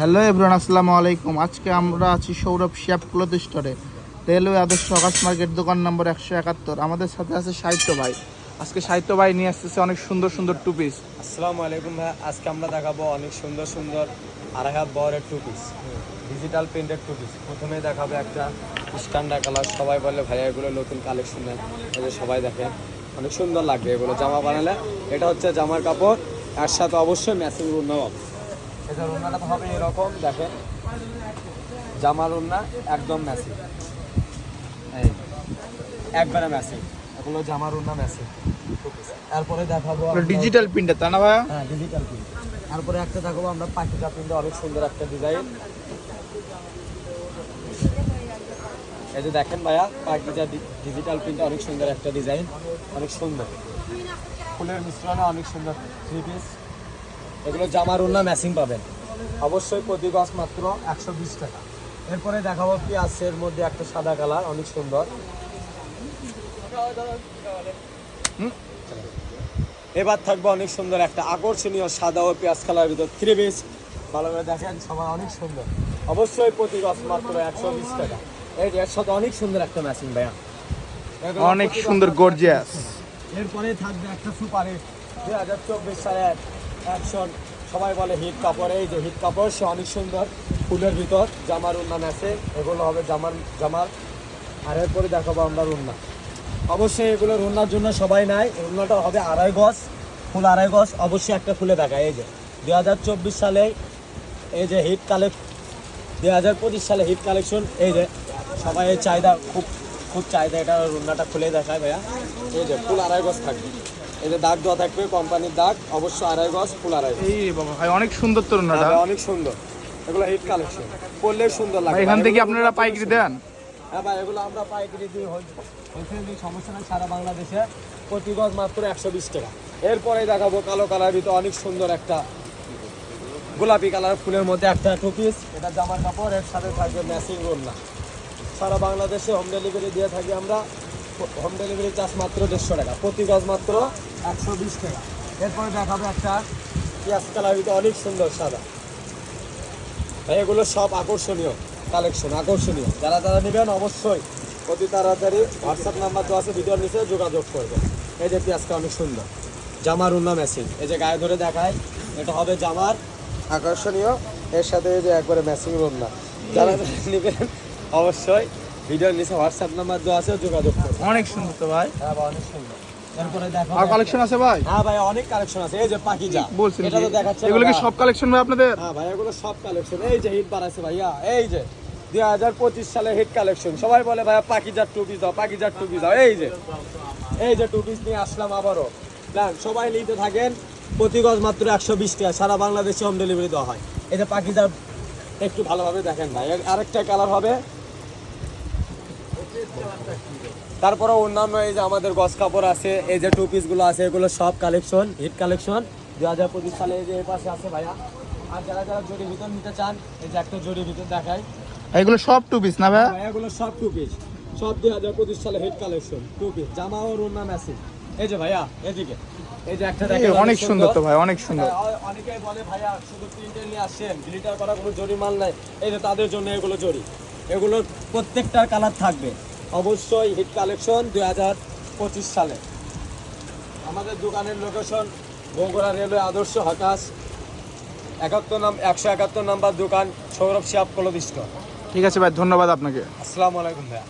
Hello everyone আসসালামু আলাইকুম। আজকে আমরা আছি সৌরভ শিয়াব ক্লথ স্টোরে। রেলওয়ে আদর্শ আকাশ মার্কেট, দোকান নম্বর একশো একাত্তর। আমাদের সাথে আছে সাহিত্য ভাই। আজকে সাহিত্য ভাই নিয়ে আসতেছে অনেক সুন্দর সুন্দর টু পিস আসসালামু আলাইকুম ভাই। আজকে আমরা দেখাবো অনেক সুন্দর সুন্দর আড়াই হাত বহরের two piece digital printed two piece প্রথমে দেখাবো একটা স্ট্যান্ডার্ড কালার সবাই বলে, ভাইয়া, এগুলো নতুন কালেকশন এগুলো সবাই দেখে। অনেক সুন্দর লাগবে এগুলো জামা বানালে। এটা হচ্ছে জামার কাপড়। এর সাথে অবশ্যই ম্যাচিং উন্না হবে এটা উন্নাটা তো হবে এরকম দেখেন। জামার উন্না একদম ম্যাচিং এই একবারে ম্যাচিং এগুলো জামার উন্না ম্যাচিং তারপরে দেখাবো ডিজিটাল প্রিন্টার তা না ভাইয়া? হ্যাঁ ডিজিটাল প্রিন্ট তারপরে একটা দেখাবো আমরা পাখিটা প্রিন্টে অনেক সুন্দর একটা ডিজাইন এই যে দেখেন ভাইয়া পাখিটা ডিজিটাল প্রিন্টে অনেক সুন্দর একটা ডিজাইন অনেক সুন্দর। ফুলের মিশ্রণে অনেক সুন্দর থ্রি পিস এগুলো জামার উন্না ম্যাচিং পাবেন। অবশ্যই প্রতি গজ মাত্র একশো বিশ টাকা। এরপরে দেখাবো পিঁয়াজের মধ্যে একটা সাদা কালার অনেক সুন্দর। এবার থাকবে অনেক সুন্দর একটা আকর্ষণীয় সাদা ও পেঁয়াজ কালার ভিতর থ্রি পিস ভালো করে দেখেন সবাই অনেক সুন্দর। অবশ্যই প্রতি গছ মাত্র একশো বিশ টাকা। এই এর সাথে অনেক সুন্দর একটা ম্যাচিং ভাইয়া। অনেক সুন্দর গর্জিয়াস এরপরে থাকবে একটা সুপার হিট দুই হাজার চব্বিশ সালের অ্যাকশন সবাই বলে হিট কাপড়, এই যে হিট কাপড়, সে অনেক সুন্দর। ফুলের ভিতর জামার উন্নান আছে, এগুলো হবে জামার জামার। আর এরপরে দেখাবো আমরা রুন্না। অবশ্যই এগুলো রুন্নার জন্য সবাই নাই রুন্নাটা হবে আড়াই গজ, ফুল আড়াই গজ। অবশ্যই একটা ফুলে দেখায়, এই যে। দু হাজার চব্বিশ সালে এই যে হিট কালেক্ট দু হাজার পঁচিশ সালে হিট কালেকশন, এই যে সবাই চাহিদা, খুব খুব চাহিদা এটা রুন্নাটা খুলে দেখায় ভাইয়া। এই যে ফুল আড়াই গজ থাকবে। যে দাগ দেওয়া থাকবে কোম্পানির দাগ অবশ্যই আড়াই গজ ফুল আড়াই গজ। এই বাবা ভাই অনেক সুন্দর তো হ্যাঁ অনেক সুন্দর। এগুলো হিট কালেকশন পরলে সুন্দর ভাই লাগে এখান থেকে আপনারা পাইকারি দেন। হ্যাঁ ভাই এগুলো আমরা পাইকারি দিই হোলসেল দিই সমস্যা নাই সারা বাংলাদেশে প্রতি গজ মাত্র একশো বিশ টাকা। এরপরে দেখাবো কালো কালার ভিতরে অনেক সুন্দর একটা গোলাপি কালার ফুলের মধ্যে একটা টু পিস এটা জামার কাপড় এর সাথে থাকবে ম্যাচিং রোল্লা সারা বাংলাদেশে হোম ডেলিভারি দিয়ে থাকি আমরা। হোম ডেলিভারি চার্জ মাত্র দেড়শো টাকা। প্রতি গজ মাত্র একশো বিশ টাকা। এরপরে দেখাবো একটা পেঁয়াজ কালার ভিতরে অনেক সুন্দর সাদা। ভাই, এগুলো সব আকর্ষণীয় কালেকশন, আকর্ষণীয়। যারা যারা নেবেন অবশ্যই অতি তাড়াতাড়ি হোয়াটসঅ্যাপ নাম্বার তো আছে, ভিডিওর নিচে যোগাযোগ করবে এই যে পেঁয়াজটা অনেক সুন্দর। জামার উন্না মেশিন এই যে গায়ে ধরে দেখায়, এটা হবে জামার। আকর্ষণীয়। এর সাথে এই যে একবারে ম্যাচিং উন্না। যারা নেবেন অবশ্যই ভিডিওর নিচে হোয়াটসঅ্যাপ নাম্বার দেওয়া আছে যোগাযোগ করবে অনেক সুন্দর তো ভাই। হ্যাঁ ভাই, অনেক সুন্দর। এরপরে দেখো আর কালেকশন আছে ভাই? হ্যাঁ ভাই অনেক কালেকশন আছে। এই যে বলছেন এটা তো দেখাচ্ছে এগুলো কি সব কালেকশন ভাই আপনাদের? হ্যাঁ ভাই এগুলো সব কালেকশন এই যে হিট ভাইয়া এই যে দুই হাজার পঁচিশ সালে হিট কালেকশন সবাই বলে ভাইয়া পাকিজার টু পিস দাও পাকিজার টু পিস দাও। এই যে এই যে টু পিস নিয়ে আসলাম আবারও। সবাই নিতে থাকেন প্রতি গজ মাত্র একশো বিশ টাকা। সারা বাংলাদেশে হোম ডেলিভারি দেওয়া হয়। এই যে পাকিজার একটু ভালোভাবে দেখেন ভাই। এর আরেকটা কালার হবে তারপরে অন্যান্য এই যে আমাদের গস কাপড় আছে এই যে টু পিসগুলো আছে এগুলো সব কালেকশন হিট কালেকশন দু হাজার পঁচিশ সালে এই যে এই পাশে আছে ভাইয়া। আর যারা যারা জরি ভিতর নিতে চান এই যে একটা জরি ভিতর দেখায় এগুলো সব টু পিস না ভাই এগুলো সব টু পিস সব দুই হাজার পঁচিশ সালে হিট কালেকশন টু পিস জামা ও রুন্না মেশিন এই যে ভাইয়া এদিকে। এই যে একটা দেখেন অনেক সুন্দর তো ভাই অনেক সুন্দর। হ্যাঁ, অনেকেই বলে ভাইয়া শুধু প্রিন্টের নিয়ে আসছেন গ্লিটার করা কোনো জরি মাল নাই। এই যে তাদের জন্য এগুলো জরি এগুলোর প্রত্যেকটার কালার থাকবে। অবশ্যই হিট কালেকশন দুই হাজার পঁচিশ সালে। আমাদের দোকানের লোকেশন বগুড়া রেলওয়ে আদর্শ হকাশ একাত্তর নাম একশো একাত্তর নাম্বার দোকান সৌরভ শিয়াব কলদিষ্ট ঠিক আছে ভাই ধন্যবাদ আপনাকে। আসসালামু আলাইকুম ভাইয়া।